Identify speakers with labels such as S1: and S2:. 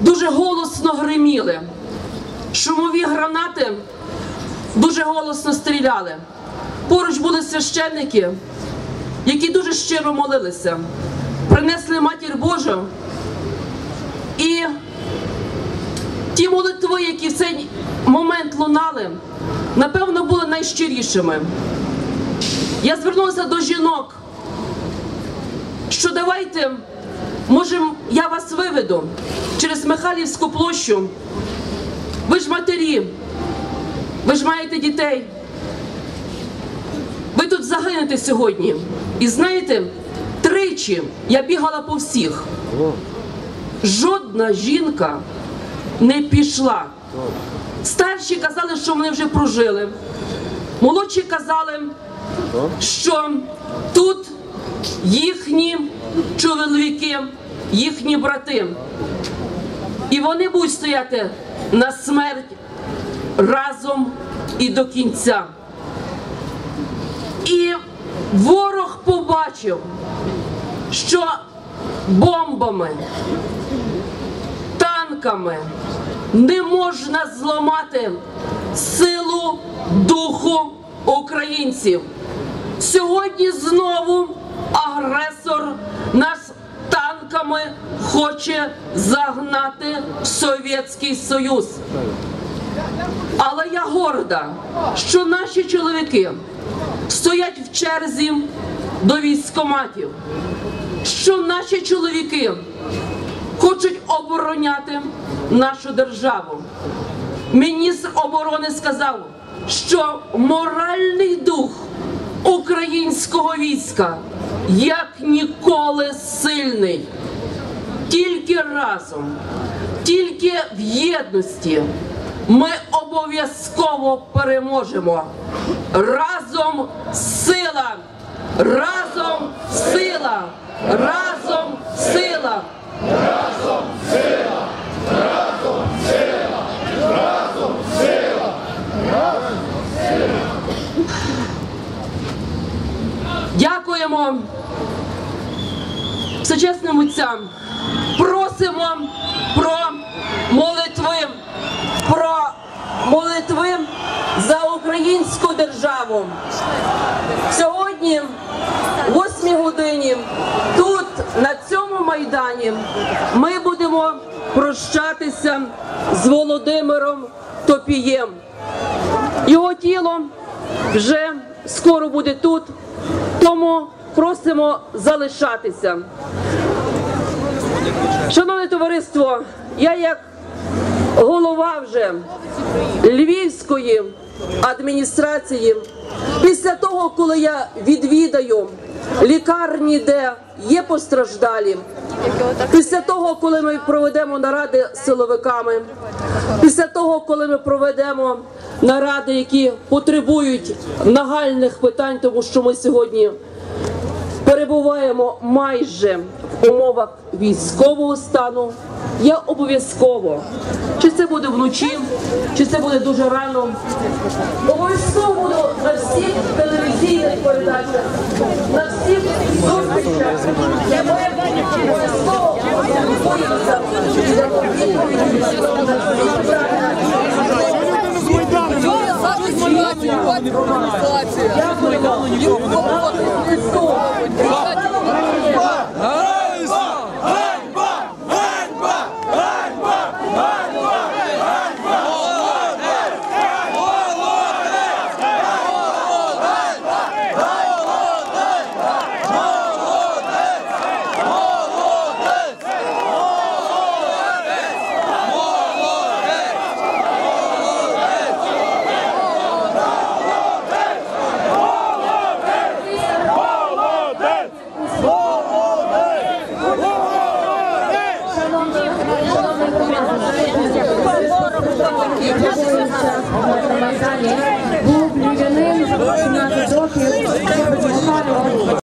S1: дуже голосно гриміли. Шумові гранати дуже голосно стріляли. Поруч були священники, які дуже щиро молилися, принесли матір Божу. І ті молитви, які в цей момент лунали, напевно, були найщирішими. Я звернулася до жінок, що давайте, може, я вас виведу через Михайлівську площу. Ви ж матері, ви ж маєте дітей. Ви тут загинете сьогодні. І знаєте, тричі я бігала по всіх. Жодна жінка не пішла. Старші казали, що вони вже прожили. Молодші казали, що тут їхні чоловіки, їхні брати. І вони будуть стояти на смерть разом і до кінця. І ворог побачив, що бомбами, танками не можна зламати силу духу українців. Сьогодні знову агресор нас танками хоче загнати в Совєтський Союз. Але я горда, що наші чоловіки стоять в черзі до військоматів, що наші чоловіки хочуть обороняти нашу державу. Міністр оборони сказав, що моральний дух українського війська як ніколи сильний. Тільки разом, тільки в єдності ми обов'язково переможемо. Разом сила! Разом сила! Разом сила! Дякуємо отцям. Просимо про молитви, про молитви за українську державу. Сьогодні, в 8 годині, тут, на цьому майдані, ми будемо прощатися з Володимиром Топієм. Його тіло вже скоро буде тут, тому просимо залишатися. Шановне товариство, я як голова вже Львівської адміністрації, після того, коли я відвідаю лікарні, де є постраждалі, після того, коли ми проведемо наради з силовиками, після того, коли ми проведемо наради, які потребують нагальних питань, тому що ми сьогодні перебуваємо майже умовах військового стану. Я обов'язково, чи це буде вночі, чи це буде дуже рано, обов'язково буду на всіх телевізійних передачах, на всіх зустрічах. Я обов'язково боюся відповіді на